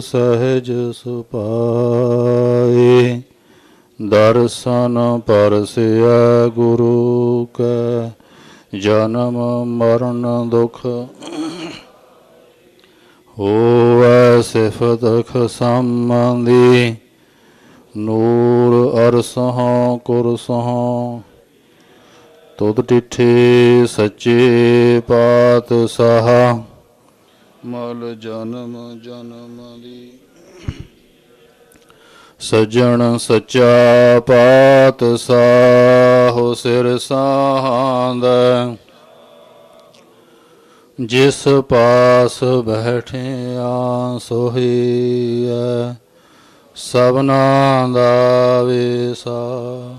ਸਹਿਜ ਸੁਪਾਏ, ਦਰਸ਼ਨ ਪਰਸਿਆ ਗੁਰੂ ਕੈ, ਜਨਮ ਮਰਨ ਦੁਖ ਹੋਵੈ ਸਿਫਤ ਖਸਮੰਦੀ ਨੂਰ ਅਰਸਹਾਂ ਕੁਰਸਹਾਂ, ਤੁਧ ਟਿਠੇ ਸੱਚੇ ਪਾਤਸ਼ਾਹ। ਮਲ ਜਨਮ ਜਨਮ ਦੀ ਸਜਣ ਸੱਚਾ ਪਾਤਸ਼ਾਹ ਸਿਰ ਸਾਹੰਦ। ਜਿਸ ਪਾਸ ਬੈਠਿਆ ਸੋਹੀਐ ਸਭਨਾ ਦਾ ਵੇਸਾ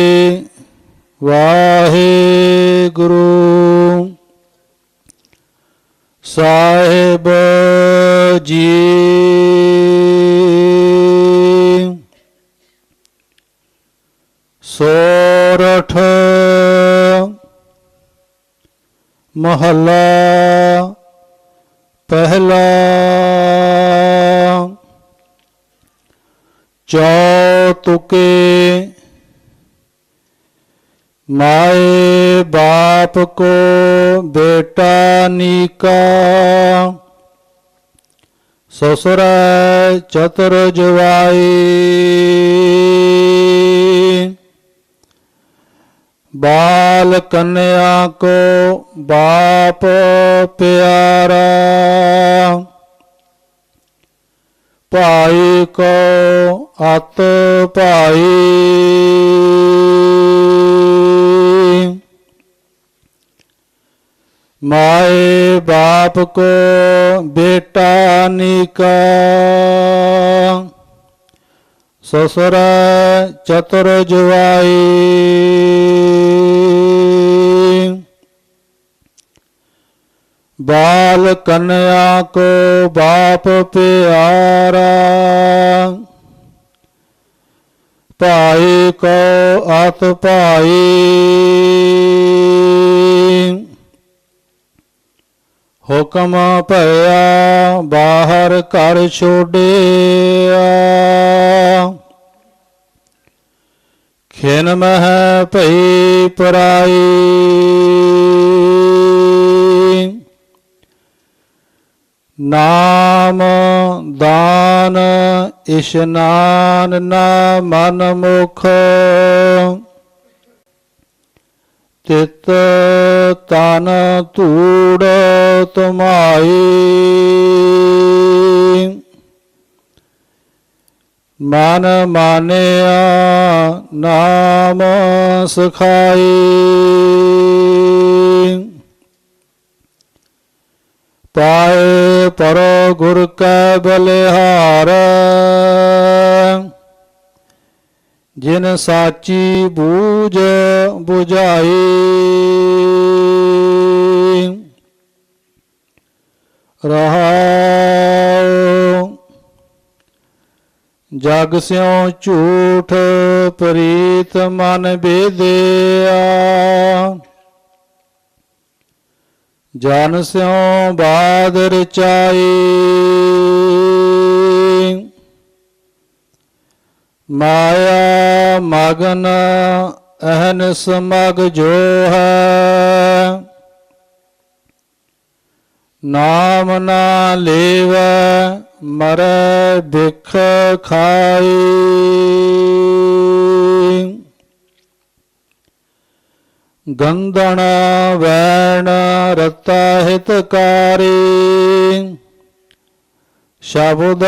ਵਾਹਿਗੁਰੂ ਸਾਹਿਬ ਜੀ ਸੋਰਠ ਮਹੱਲਾ ਪਹਿਲਾ ਚੌਤੁਕੇ माए बाप को बेटा नीका ससुर चतुर जुवाई बाल कन्या को बाप प्यारा भाई को अत भाई माए बाप को बेटा निका ससुर चतुर जुआई बाल कन्या को बाप प्यारा भाई को अत भाई ਹੁਕਮ ਭਇਆ ਬਾਹਰ ਘਰ ਛੋੜਿਆ। ਖਿਨ ਮਹਿ ਭਈ ਪਰਾਈ। ਨਾਮ ਦਾਨ, ਇਸ਼ਨਾਨ ਨਾ ਮਨ ਮੁਖ। ਤਿਤ ਤਨ ਧੂੜ ਤੁਮਾਈ। ਮਨ ਮਾਨਿਆ ਨਾਮ ਸਖਾਈ। ਪਾਏ ਪਰ ਗੁਰ ਕੈ ਬਲਿਹਾਰ। ਜਿਨ ਸਾਚੀ ਬੂਝ 부ਝਾਈ ਰਹਾਉ। ਜਗ ਸਿਉ ਝੂਠ ਪ੍ਰੀਤ ਮਨ ਬੇਦਿਆ। ਜਨ ਸਿਉ ਬਾਦ ਰਚਾਈ ਮਾਇਆ ਮਗਨ ਅਹਨ ਸਮਗ ਜੋ ਹੈ ਨਾਮ ਨਾ ਲੇਵ ਮਰ ਬਿਖ ਖਾਈ। ਗੰਧਣ ਵੈਣ ਰਤਾ ਹਿਤਕਾਰੀ ਸ਼ਬਦ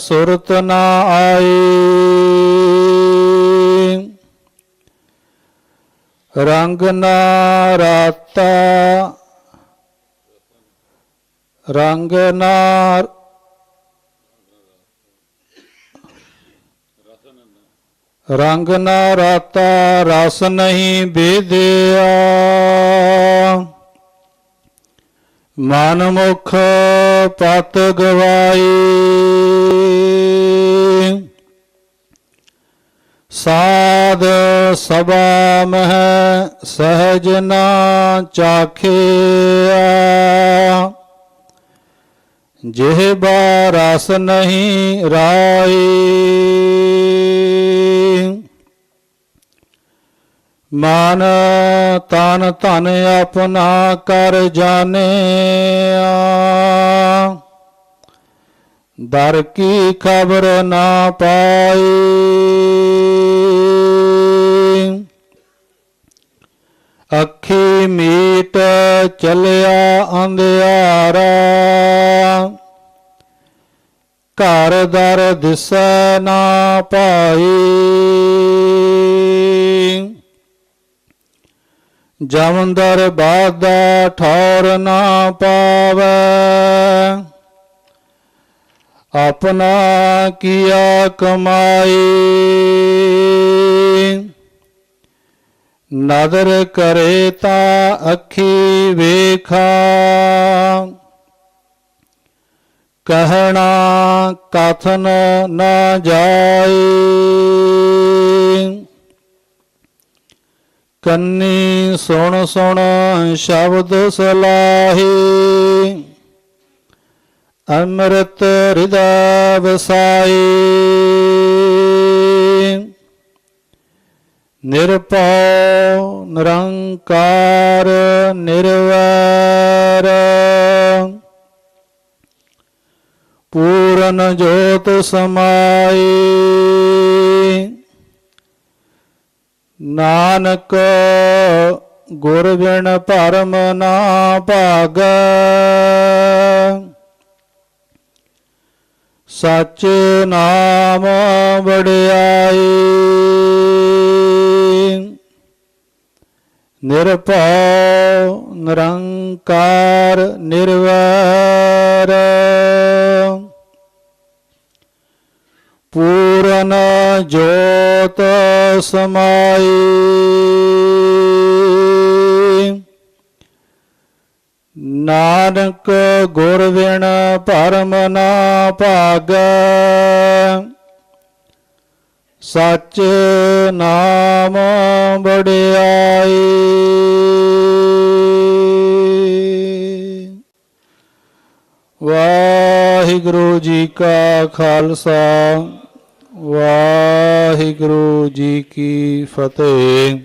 ਸੁਰਤ ਨਾ ਆਈ। ਰੰਗ ਨਾ ਰਾਤਾ ਰੰਗ ਨਾ ਰੰਗ ਨਾ ਰਾਤਾ ਰਸ ਨਹੀਂ ਬੇਦਿਆ ਮਨ ਮੁਖ ਪਤ ਗਵਾਈ। ਸਾਧ ਸਭਾ ਮਹਿ ਸਹਜ ਨਾ ਚਾਖਿਆ। ਜਿਹਬਾ ਰਸ ਨਹੀਂ ਰਾਈ ਮਨ ਤਨ ਧਨ ਆਪਣਾ ਕਰ ਜਾਣਿਆ। ਦਰ ਕੀ ਖਬਰ ਨਾ ਪਾਈ ਅੱਖੀ ਮੀਟ ਚਲਿਆ ਅੰਧਿਆਰਾ। ਘਰ ਦਰ ਦਿਸੈ ਨਾ ਪਾਈ ਜਮੰਦਰ ਬਾਦਾ ਠੌਰ ਨਾ ਪਾਵੈ। ਆਪਣਾ ਕੀਆ ਕਮਾਈ। ਨਦਰ ਕਰੇ ਤਾ ਅੱਖੀ ਵੇਖਾ। ਕਹਿਣਾ ਕਥਨ ਨਾ ਜਾਏ। ਕੰਨੀ ਸੁਣ ਸੁਣ ਸ਼ਬਦ ਸਲਾਹੀ। ਅੰਮ੍ਰਿਤ ਹਿਰਦੈ ਵਸਾਈ ਨਿਰਭਉ ਨਿਰੰਕਾਰ ਨਿਰਵੈਰ। ਪੂਰਨ ਜੋਤ ਸਮਾਈ। ਨਾਨਕ ਗੁਰ ਬਿਨ ਭਰਮ ਨਾ ਭਾਗੈ। ਸਚ ਨਾਮ ਵਡਿਆਈ। ਨਿਰਭਉ ਨਿਰੰਕਾਰ ਨਿਰਵੈਰ। ਪੂਰਨ ਜੋਤ ਸਮਾਈ। ਨਾਨਕ ਗੁਰ ਵਿਣ ਭਰਮ ਨਾ ਭਾਗੈ। ਸਚ ਨਾਮ ਵਡਿਆਈ। ਵਾਹਿਗੁਰੂ ਜੀ ਕਾ ਖਾਲਸਾ, ਵਾਹਿਗੁਰੂ ਜੀ ਕੀ ਫਤਿਹ।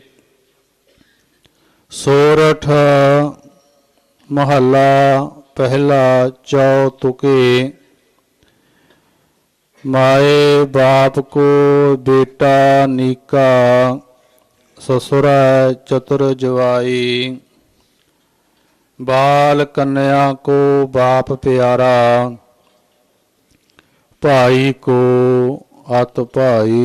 ਸੋਰਠ ਮਹੱਲਾ, ਪਹਿਲਾ ਚੌ ਤੁਕੇ। ਮਾਏ ਬਾਪ ਕੋ ਬੇਟਾ ਨੀਕਾ, ਸਸੁਰਾ ਚਤੁਰ ਜਵਾਈ। ਬਾਲ ਕੰਨਿਆ ਕੋ ਬਾਪ ਪਿਆਰਾ, ਭਾਈ ਕੋ ਅਤ ਭਾਈ।